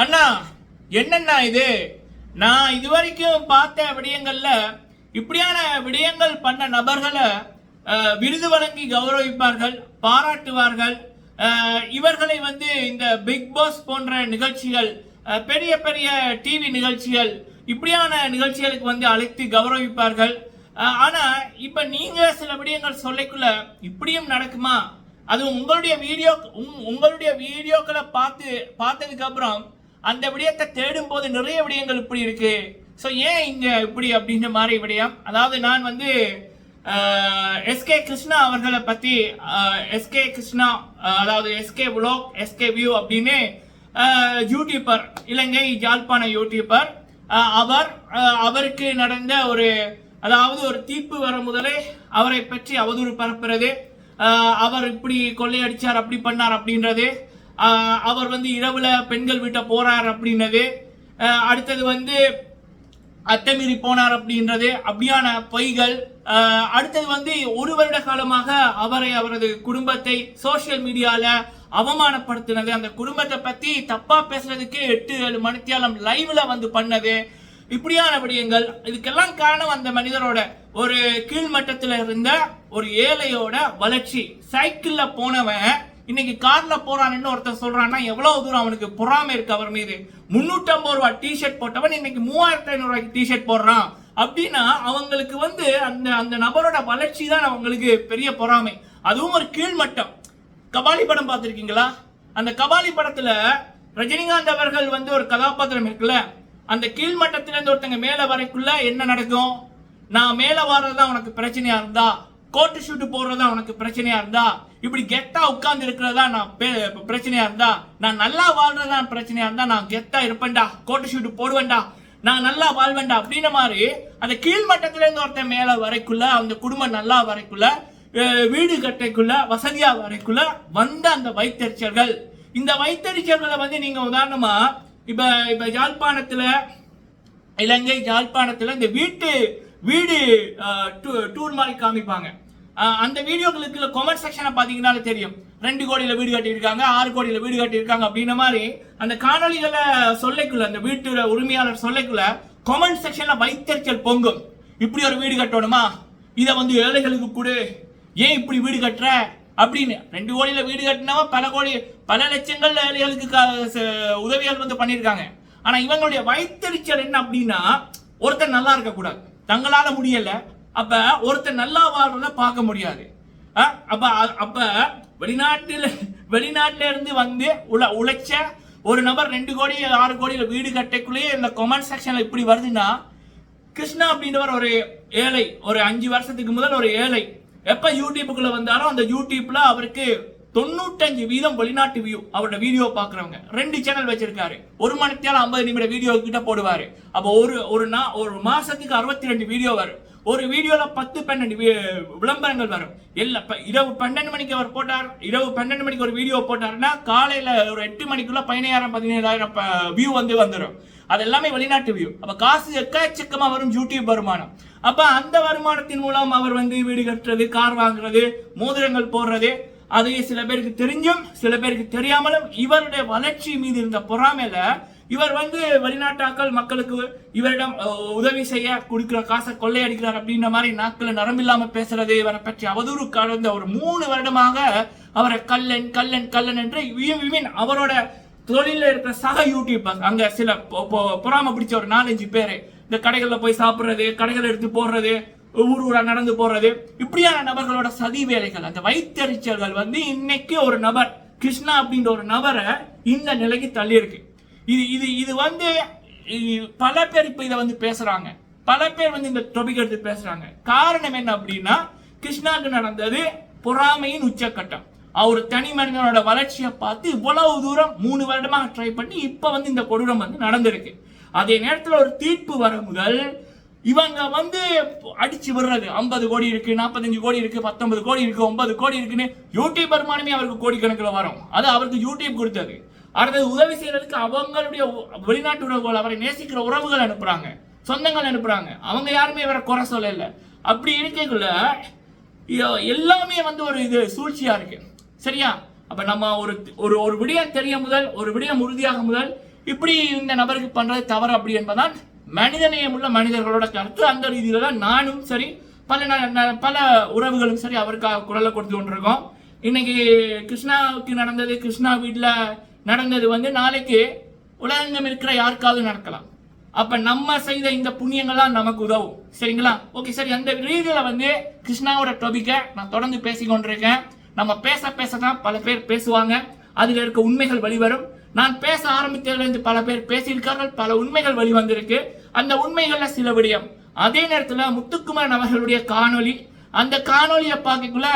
அண்ணா என்னண்ணா இது? நான் இதுவரைக்கும் பார்த்த விடயங்கள்ல இப்படியான விடயங்கள் பண்ண நபர்களை விருது வழங்கி கௌரவிப்பார்கள் பாராட்டுவார்கள். இவர்களை வந்து இந்த பிக் பாஸ் போன்ற நிகழ்ச்சிகள் பெரிய பெரிய டிவி நிகழ்ச்சிகள் இப்படியான நிகழ்ச்சிகளுக்கு வந்து அழைத்து கௌரவிப்பார்கள். ஆனால் ஆனா இப்ப நீங்க சில விடயங்கள் சொல்லிக்குள்ள இப்படியும் நடக்குமா? அது உங்களுடைய வீடியோ உங்- உங்களுடைய வீடியோக்களை பார்த்து பார்த்ததுக்கு அப்புறம் அந்த விடயத்தை தேடும் போது நிறைய விடயங்கள் இப்படி இருக்கு. ஸோ ஏன் இங்க இப்படி அப்படின்ற மாதிரி விடயம்? அதாவது நான் வந்து எஸ்கே கிருஷ்ணா அவர்களை பத்தி எஸ்கே கிருஷ்ணா அதாவது எஸ்கே vlog எஸ்கே வியூ அப்படின்னு யூடியூபர் இலங்கை யாழ்ப்பாண யூடியூபர் அவர் அவருக்கு நடந்த ஒரு அதாவது ஒரு தீர்ப்பு வர முதலே அவரை பற்றி அவதூறு பரப்புறது அவர் இப்படி கொள்ளையடிச்சார் அப்படி பண்ணார் அப்படின்றது அவர் வந்து இரவுல பெண்கள் வீட்டை போறார் அப்படின்றது அடுத்தது வந்து அத்தமீறி போனார் அப்படின்றது அப்படியான பொய்கள் அடுத்தது வந்து ஒரு வருட காலமாக அவரை அவரது குடும்பத்தை சோஷியல் மீடியால அவமானப்படுத்தினது. அந்த குடும்பத்தை பத்தி தப்பா பேசுறதுக்கு எட்டு ஏழு மணித்தியாலம் லைவ்ல வந்து பண்ணது. இப்படியான விடயங்கள். இதுக்கெல்லாம் காரணம் அந்த மனிதரோட ஒரு கீழ்மட்டத்தில் இருந்த ஒரு ஏழையோட வளர்ச்சி. சைக்கிளில் போனவன் இன்னைக்கு கார்ல போறான்னு ஒருத்தர் சொல்றான்னா எவ்வளவு தூரம் அவனுக்கு பொறாமை இருக்கு அவர் மீது? முன்னூத்தி ஐம்பது ரூபாய் டிஷர்ட் போட்டவன் இன்னைக்கு மூவாயிரத்தி ஐநூறு ரூபாய்க்கு டிஷர்ட் போடுறான். அப்படின்னா அவங்களுக்கு வந்து அந்த அந்த நபரோட வளர்ச்சி தான் அவங்களுக்கு பெரிய பொறாமை. அதுவும் ஒரு கீழ்மட்டம். கபாலி படம் பார்த்துருக்கீங்களா? அந்த கபாலி படத்துல ரஜினிகாந்த் அவர்கள் வந்து ஒரு கதாபாத்திரம் இருக்குல்ல அந்த கீழ்மட்டத்திலிருந்து ஒருத்தங்க மேல வரைக்குள்ள என்ன நடக்கும்? நான் மேல வர்றதுதான் உனக்கு பிரச்சனையா இருந்தா? கோட்டு ஷூட் போடுறதா உனக்கு பிரச்சனையா இருந்தா இப்படி கெத்தா உட்கார்ந்து இருக்கிறதா நான் பே- பிரச்சனையா இருந்தா நான் நல்லா வாழ்றதா பிரச்சனையா இருந்தா நான் கெத்தா இருப்பேன்டா கோட்டு ஷூட் போடுவேன்டா நான் நல்லா வாழ்வேன்டா அப்படின்ன மாதிரி அந்த கீழ்மட்டத்துல இருந்து ஒருத்தன் மேல வரைக்குள்ள அந்த குடும்பம் நல்லா வரைக்குள்ள வீடு கட்டைக்குள்ள வசதியா வரைக்குள்ள வந்த அந்த வைத்தறிச்சல்கள். இந்த வைத்தறிச்சல்களை வந்து நீங்க உதாரணமா இப்ப இப்ப யாழ்ப்பாணத்துல இலங்கை யாழ்ப்பாணத்துல இந்த வீட்டு வீடு டூ- டூர் மாதிரி காமிப்பாங்க. அந்த வீடியோக்களுக்கு கமெண்ட் செக்ஷனை பார்த்தீங்கன்னாலே தெரியும். ரெண்டு கோடியில வீடு கட்டியிருக்காங்க ஆறு கோடியில வீடு கட்டியிருக்காங்க அப்படின்ன மாதிரி அந்த காணொளிகளை சொல்லைக்குள்ள அந்த வீட்டு உரிமையாளர் சொல்லைக்குள்ள கொமெண்ட் செக்ஷனில் வைத்தறிச்சல் பொங்கும். இப்படி ஒரு வீடு கட்டணுமா? இதை வந்து ஏழைகளுக்கு கொடு. ஏன் இப்படி வீடு கட்டுற? அப்படின்னு. ரெண்டு கோடியில வீடு கட்டினவன் பல கோடி பல லட்சங்கள் ஏழைகளுக்கு உதவிகள் வந்து பண்ணியிருக்காங்க. ஆனால் இவங்களுடைய வைத்தறிச்சல் என்ன அப்படின்னா ஒருத்தர் நல்லா இருக்கக்கூடாது. தங்களால் முடியலை அப்ப ஒருத்தர் நல்லா வாழ்றத பார்க்க முடியாது. அப்ப அப்ப வெளிநாட்டில் வெளிநாட்டில இருந்து வந்து உழ உழைச்ச ஒரு நபர் ரெண்டு கோடி ஆறு கோடியில வீடு கட்டக்குள்ளேயே இந்த கொமெண்ட் செக்ஷன்ல இப்படி வருதுன்னா கிருஷ்ணா அப்படின்றவர் ஒரு ஏழை ஒரு அஞ்சு வருஷத்துக்கு முதல் ஒரு ஏழை. எப்ப யூடியூப்புக்குள்ள வந்தாரோ அந்த யூடியூப்ல அவருக்கு தொண்ணூத்தஞ்சு வீதம் வெளிநாட்டு வியூ அவரோட வீடியோ பாக்குறவங்க ரெண்டு சேனல் வச்சிருக்காரு. ஒரு மணி நேரம் ஐம்பது நிமிட வீடியோ கிட்ட போடுவாரு. அப்போ ஒரு ஒரு நா ஒரு மாசத்துக்கு அறுபத்தி ரெண்டு வீடியோ வரும். ஒரு வீடியோவில் பத்து பன்னெண்டு விளம்பரங்கள் வரும். இல்லை இப்போ இரவு பன்னெண்டு மணிக்கு அவர் போட்டார் இரவு பன்னெண்டு மணிக்கு ஒரு வீடியோ போட்டாருன்னா காலையில் ஒரு எட்டு மணிக்குள்ள பதினேழாயிரம் பதினேழாயிரம் வியூ வந்து வந்துடும் அது எல்லாமே வெளிநாட்டு வியூ அப்போ காசு எக்கச்சக்கமாக வரும் யூடியூப் வருமானம். அப்போ அந்த வருமானத்தின் மூலம் அவர் வந்து வீடு கட்டுறது கார் வாங்குறது மோதிரங்கள் போடுறது அது சில பேருக்கு தெரிஞ்சும் சில பேருக்கு தெரியாமலும் இவருடைய வளர்ச்சி மீது இருந்த பொறாமையில் இவர் வந்து வெளிநாட்டாக்கள் மக்களுக்கு இவரிடம் உதவி செய்ய கொடுக்கிற காசை கொள்ளையடிக்கிறார் அப்படின்ற மாதிரி நாட்களை நரம்பில்லாம பேசுறது இவரை பற்றி அவதூறு கடந்த ஒரு மூணு வருடமாக அவரை கல்லன் கல்லன் கல்லன் என்று வி- அவரோட தொழில இருக்கிற சக யூடியூபர் அங்க சில பொ- பொறாம பிடிச்ச ஒரு நாலஞ்சு பேரு இந்த கடைகள்ல போய் சாப்பிடுறது கடைகள் எடுத்து போடுறது ஊர் ஊரா நடந்து போறது இப்படியான நபர்களோட சதி வேலைகள். அந்த வைத்தறிச்சல்கள் வந்து இன்னைக்கு ஒரு நபர் கிருஷ்ணா அப்படின்ற ஒரு நபரை இந்த நிலைக்கு தள்ளியிருக்கு. இது இது இது வந்து பல பேர் இப்ப இதை வந்து பேசுறாங்க. பல பேர் வந்து இந்த டொபிக் எடுத்து பேசுறாங்க. காரணம் என்ன அப்படின்னா கிருஷ்ணாக்கு நடந்தது பொறாமையின் உச்சக்கட்டம். அவர் தனி மனிதனோட வளர்ச்சியை பார்த்து இவ்வளவு தூரம் மூணு வருடமாக ட்ரை பண்ணி இப்போ வந்து இந்த கொடூரம் வந்து நடந்திருக்கு. அதே நேரத்தில் ஒரு தீர்ப்பு வர முதல் இவங்க வந்து அடிச்சு விடுறது. ஐம்பது கோடி இருக்கு நாற்பத்தஞ்சு கோடி இருக்கு பத்தொன்பது கோடி இருக்கு ஒன்பது கோடி இருக்குன்னு யூடியூப் வருமானமே அவருக்கு கோடிக்கணக்கில் வரும். அது அவருக்கு யூடியூப் கொடுத்தது. அடுத்தது உதவி செய்யறதுக்கு அவங்களுடைய வெளிநாட்டு உறவுகள் அவரை நேசிக்கிற உறவுகள் அனுப்புறாங்க. சொந்தங்கள் அனுப்புறாங்க. அவங்க யாருமே இவரை குறை சொல்லல. அப்படி இருக்கக்குள்ள எல்லாமே வந்து ஒரு இது சூழ்ச்சியா இருக்கு. சரியா? அப்ப நம்ம ஒரு ஒரு ஒரு விடயம் தெரிய முதல் ஒரு விடயம் உறுதியாக முதல் இப்படி இந்த நபருக்கு பண்றது தவறு அப்படி என்பதான் மனிதநேயம் உள்ள மனிதர்களோட கருத்து அந்த ரீதியில தான் நானும் சரி பல ந- பல உறவுகளும் சரி அவருக்காக குரலை கொடுத்து கொண்டிருக்கோம். இன்னைக்கு கிருஷ்ணாவுக்கு நடந்தது கிருஷ்ணா வீட்டில் நடந்தது வந்து நாளைக்கு உலகம் இருக்கிற யாருக்காவது நடக்கலாம். அப்ப நம்ம செய்த இந்த புண்ணியங்கள்லாம் நமக்கு உதவும். சரிங்களா? ஓகே சரி அந்த ரீதியில வந்து கிருஷ்ணாவோட டொபிக்கை நான் தொடர்ந்து பேசிக்கொண்டிருக்கேன் நம்ம பேச பேச தான் பல பேர் பேசுவாங்க. அதில் இருக்க உண்மைகள் வெளிவரும். நான் பேச ஆரம்பித்ததுலேருந்து பல பேர் பேசியிருக்கார்கள். பல உண்மைகள் வெளிவந்திருக்கு. அந்த உண்மைகள்ல சில விடயம். அதே நேரத்தில் முத்துக்குமரன் அவர்களுடைய காணொளி. அந்த காணொளியை பார்க்கக்குள்ள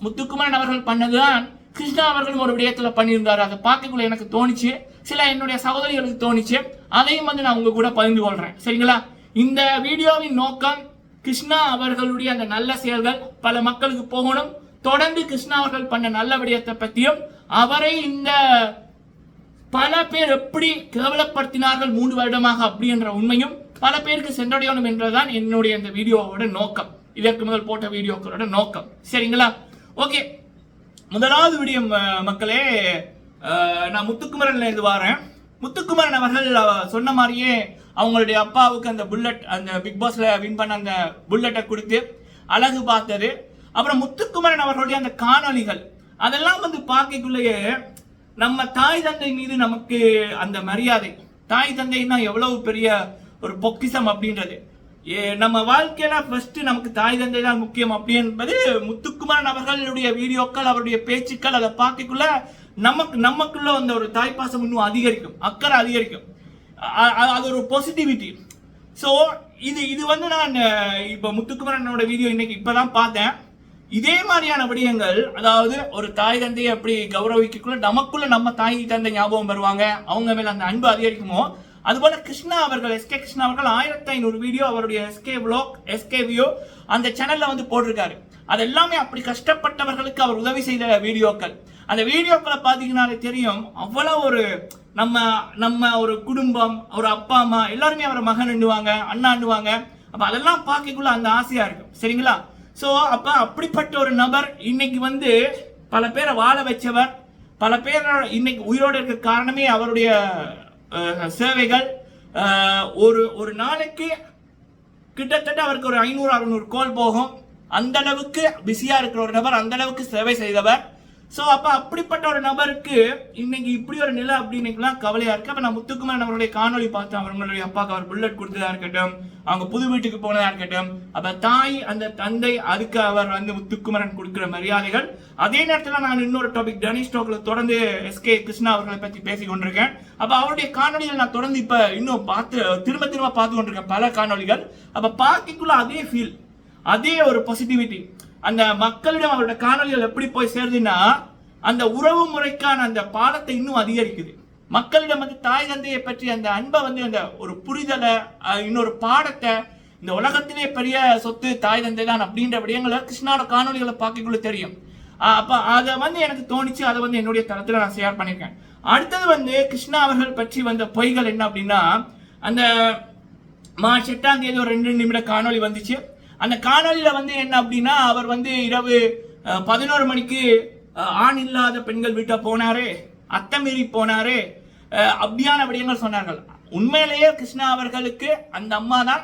முத்துக்குமரன் அவர்கள் பண்ணதுதான் கிருஷ்ணா அவர்களும் ஒரு விடயத்தில் பண்ணியிருந்தார். அதை பார்க்கக்குள்ள எனக்கு தோணுச்சு. சில என்னுடைய சகோதரிகளுக்கு தோணுச்சு. அதையும் வந்து நான் உங்க கூட பகிர்ந்து கொள்றேன். சரிங்களா? இந்த வீடியோவின் நோக்கம் கிருஷ்ணா அவர்களுடைய அந்த நல்ல செயல்கள் பல மக்களுக்கு போகணும். தொடர்ந்து கிருஷ்ணா அவர்கள் பண்ண நல்ல விடயத்தை பற்றியும் அவரை இந்த பல பேர் எப்படி கேவலப்படுத்தினார்கள் மூன்று வருடமாக அப்படின்ற உண்மையும் பல பேருக்கு சென்றடையணும் என்றுதான் என்னுடைய இந்த வீடியோவோட நோக்கம். இதற்கு முதல் போட்ட வீடியோக்களோட நோக்கம். சரிங்களா? ஓகே. முதலாவது விடியம் மக்களே நான் முத்துக்குமரன்ல இருந்து வரேன். முத்துக்குமரன் அவர்கள் சொன்ன மாதிரியே அவங்களுடைய அப்பாவுக்கு அந்த புல்லட் அந்த பிக் பாஸ்ல வின் பண்ண அந்த புல்லட்டை கொடுத்து அழகு பார்த்தது. அப்புறம் முத்துக்குமரன் அவர்களுடைய அந்த காணொளிகள் அதெல்லாம் வந்து பார்க்கக்குள்ளேயே நம்ம தாய் தந்தை மீது நமக்கு அந்த மரியாதை தாய் தந்தைன்னா எவ்வளவு பெரிய ஒரு பொக்கிஷம் அப்படின்றது. நம்ம வாழ்க்கையில ஃபர்ஸ்ட் நமக்கு தாய் தந்தை தான் முக்கியம் அப்படி என்பது முத்துக்குமாரன் அவர்களுடைய வீடியோக்கள் அவருடைய பேச்சுக்கள் அதை பார்க்கக்குள்ள நமக்கு நமக்குள்ள அந்த ஒரு தாய்ப்பாசம் இன்னும் அதிகரிக்கும் அக்கறை அதிகரிக்கும். அது ஒரு பாசிட்டிவிட்டி ஸோ இது இது வந்து நான் இப்போ முத்துக்குமரனோட வீடியோ இன்னைக்கு இப்போதான் பார்த்தேன். இதே மாதிரியான விடயங்கள் அதாவது ஒரு தாய் தந்தையை அப்படி கௌரவிக்கக்குள்ள நமக்குள்ள நம்ம தாய் தந்தை ஞாபகம் வருவாங்க. அவங்க மேல அந்த அன்பு அதிகரிக்குமோ அதுபோல கிருஷ்ணா அவர்கள் எஸ்கே கிருஷ்ணா அவர்கள் ஆயிரத்தி ஐநூறு வீடியோ அவருடைய எஸ்கே vlog எஸ்கே வியோ அந்த சேனல்ல வந்து போட்டிருக்காரு. அது எல்லாமே அப்படி கஷ்டப்பட்டவர்களுக்கு அவர் உதவி செய்த வீடியோக்கள். அந்த வீடியோக்களை பார்த்தீங்கன்னாலே தெரியும் அவ்வளோ ஒரு நம்ம நம்ம ஒரு குடும்பம் ஒரு அப்பா அம்மா எல்லாருமே அவரை மகன் எண்ணுவாங்க அண்ணா எண்ணுவாங்க. அப்போ அதெல்லாம் பார்க்கக்குள்ள அந்த ஆசையாக இருக்கும். சரிங்களா? ஸோ அப்போ அப்படிப்பட்ட ஒரு நபர் இன்னைக்கு வந்து பல பேரை வாழ வச்சவர் பல பேர் இன்னைக்கு உயிரோடு இருக்க காரணமே அவருடைய சேவைகள் ஒரு ஒரு நாளைக்கு கிட்டத்தட்ட அவருக்கு ஒரு ஐநூறு அறுநூறு கோல் போகும். அந்த அளவுக்கு பிஸியாக இருக்கிற ஒரு நபர் அந்த அளவுக்கு சேவை செய்தவர். ஸோ அப்போ அப்படிப்பட்ட ஒரு நபருக்கு இன்னைக்கு இப்படி ஒரு நிலை அப்படின்னுலாம் கவலையாக இருக்குது அப்போ நான் முத்துக்குமரன் அவருடைய காணொளி பார்த்தேன் அவங்களுடைய அப்பாவுக்கு அவர் புல்லட் கொடுத்ததாக இருக்கட்டும் அவங்க புது வீட்டுக்கு போனதாக இருக்கட்டும் அப்போ தாய் அந்த தந்தை அதுக்கு அவர் வந்து முத்துக்குமரன் கொடுக்குற மரியாதைகள். அதே நேரத்தில் நான் இன்னொரு டாபிக் டனிஷ் டாக்ல தொடர்ந்து எஸ்கே கிருஷ்ணா அவர்களை பற்றி பேசி கொண்டிருக்கேன். அப்போ அவருடைய காணொலிகள் நான் தொடர்ந்து இப்போ இன்னும் பார்த்து திரும்ப திரும்ப பார்த்து கொண்டிருக்கேன் பல காணொளிகள். அப்போ பார்க்கக்குள்ள அதே ஃபீல் அதே ஒரு பாசிட்டிவிட்டி அந்த மக்களிடம் அவருடைய காணொலிகள் எப்படி போய் சேருதுன்னா அந்த உறவு முறைக்கான அந்த பாடத்தை இன்னும் அதிகரிக்குது. மக்களிடம் வந்து தாய் தந்தையை பற்றி அந்த அன்பை வந்து அந்த ஒரு புரிதலை இன்னொரு பாடத்தை இந்த உலகத்திலே பெரிய சொத்து தாய் தந்தை தான் அப்படின்ற விடயங்களை கிருஷ்ணாவோட காணொலிகளை பார்க்கக்குள்ள தெரியும். அப்போ அதை வந்து எனக்கு தோணிச்சு அதை வந்து என்னுடைய தரத்தில் நான் ஷேர் பண்ணியிருக்கேன் அடுத்தது வந்து கிருஷ்ணா அவர்கள் பற்றி வந்த பொய்கள் என்ன அப்படின்னா அந்த மார்ச் எட்டாம் தேதி ஒரு ரெண்டு நிமிட காணொளி வந்துச்சு. அந்த காணொலியில் வந்து என்ன அப்படின்னா அவர் வந்து இரவு பதினோரு மணிக்கு ஆண் இல்லாத பெண்கள் வீட்டை போனாரு அத்தமீறி போனாரு அப்படியான விடயங்கள் சொன்னார்கள். உண்மையிலேயே கிருஷ்ணா அவர்களுக்கு அந்த அம்மா தான்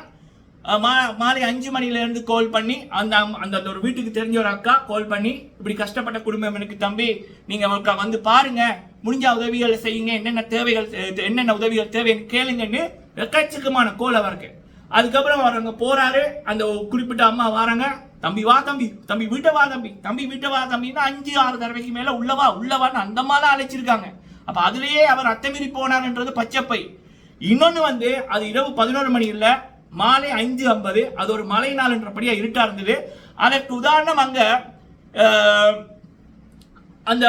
மா- மாலை அஞ்சு மணிலேருந்து கால் பண்ணி அந்த அம்- அந்த ஒரு வீட்டுக்கு தெரிஞ்ச ஒரு அக்கா கால் பண்ணி இப்படி கஷ்டப்பட்ட குடும்பம் எனக்கு தம்பி நீங்கள் ஒருக்கா வந்து பாருங்க முடிஞ்ச உதவிகளை செய்யுங்க என்னென்ன தேவைகள் என்னென்ன உதவிகள் தேவைன்னு கேளுங்கன்னு எக்கச்சக்கமான கோல் அவருக்கு. அதுக்கப்புறம் அவர் அங்கே போறாரு. அந்த குறிப்பிட்ட அம்மா வராங்க. தம்பி வா தம்பி. தம்பி வீட்டை வா தம்பி. தம்பி வீட்டை வா தம்பின்னா அஞ்சு ஆறு தடவைக்கு மேல உள்ளவா உள்ளவான்னு அந்த அம்மா தான் அழைச்சிருக்காங்க. அப்ப அதுலயே அவர் அத்தமீறி போனார்ன்றது பச்சைப்பை. இன்னொன்னு வந்து அது இரவு பதினோரு மணி இல்ல மாலை அஞ்சு ஐம்பது. அது ஒரு மழை நாள்ன்றபடியா இருட்டா இருந்தது. அதற்கு உதாரணம் அங்க அந்த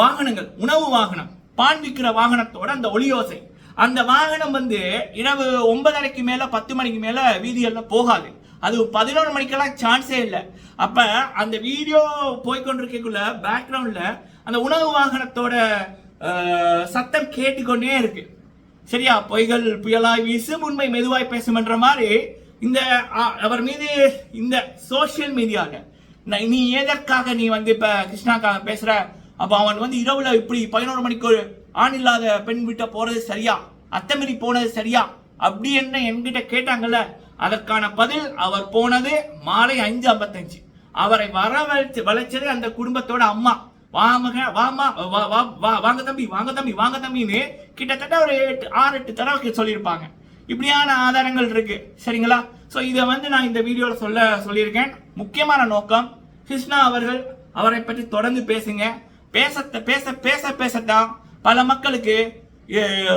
வாகனங்கள் உணவு வாகனம் பான் விற்கிற வாகனத்தோட அந்த ஒளியோசை. அந்த வாகனம் வந்து இரவு ஒன்பதரைக்கு மேல பத்து மணிக்கு மேல வீதிகளில் போகாது. அது பதினொரு மணிக்கெல்லாம் சான்ஸே இல்லை. அப்ப அந்த வீடியோ போய்கொண்டிருக்கக்குள்ள பேக்ரவுண்ட்ல அந்த உணவு வாகனத்தோட சத்தம் கேட்டுக்கொண்டே இருக்கு. சரியா? பொய்கள் புயலாய் வீசும் உண்மை மெதுவாய் பேசும்ன்ற மாதிரி இந்த அவர் மீது இந்த சோஷியல் மீடியாவில் நீ எதற்காக நீ வந்து இப்ப கிருஷ்ணாக்காக பேசுற? அப்போ அவன் வந்து இரவுல இப்படி பதினோரு மணிக்கு ஆண் இல்லாத பெண் வீட்டை போறது சரியா? அத்தமீறி போனது சரியா? அப்படி என்ன என்கிட்ட கேட்டாங்கல்ல? அதற்கான பதில் அவர் போனது மாலை அஞ்சு ஐம்பத்தஞ்சு. அவரை வரவழைச்சு வளைச்சது அந்த குடும்பத்தோட அம்மா. வாமக வாமா வா வா வா வாங்க தம்பி வாங்க தம்பி வாங்க தம்பின்னு கிட்டத்தட்ட ஒரு எட்டு ஆறு எட்டு தடவை சொல்லியிருப்பாங்க. இப்படியான ஆதாரங்கள் இருக்கு. சரிங்களா? ஸோ இதை வந்து நான் இந்த வீடியோவில் சொல்ல சொல்லியிருக்கேன். முக்கியமான நோக்கம் கிருஷ்ணா அவர்கள் அவரை பற்றி தொடர்ந்து பேசுங்க. பேச பேச பேச பேசத்தான் பல மக்களுக்கு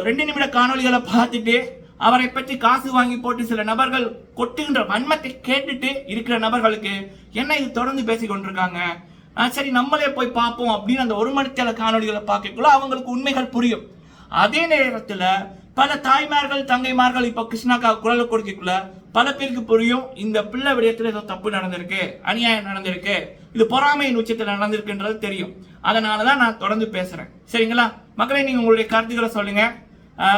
ரெண்டு நிமிட காணொளிகளை பார்த்துட்டு அவரை பற்றி காசு வாங்கி போட்டு சில நபர்கள் கொட்டுகின்ற வன்மத்தை கேட்டுட்டு இருக்கிற நபர்களுக்கு என்ன இது தொடர்ந்து பேசி கொண்டிருக்காங்க? ஆ, சரி நம்மளே போய் பார்ப்போம் அப்படின்னு அந்த ஒரு மணித்தேல காணொளிகளை பார்க்கக்குள்ள அவங்களுக்கு உண்மைகள் புரியும். அதே நேரத்தில் பல தாய்மார்கள் தங்கைமார்கள் இப்போ கிருஷ்ணாக்கா குரல் கொடுக்கக்குள்ள பல பேருக்கு புரியும் இந்த பிள்ளை விடயத்தில் ஏதோ தப்பு நடந்திருக்கு அநியாயம் நடந்திருக்கு இது பொறாமையின் உச்சத்தில் நடந்திருக்குன்றது தெரியும். அதனாலதான் நான் தொடர்ந்து பேசுகிறேன் சரிங்களா? மக்களை நீங்கள் உங்களுடைய கருத்துக்களை சொல்லுங்கள்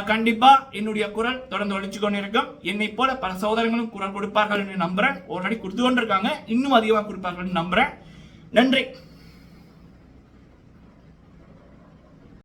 கண்டிப்பாக என்னுடைய குரல் தொடர்ந்து ஒழிச்சு கொண்டிருக்கும். என்னை போல பல சகோதரங்களும் குரல் கொடுப்பார்கள் என்று நம்புறேன். ஆல்ரெடி கொடுத்து கொண்டிருக்காங்க. இன்னும் அதிகமாக கொடுப்பார்கள் நம்புகிறேன் நம்புறேன். நன்றி.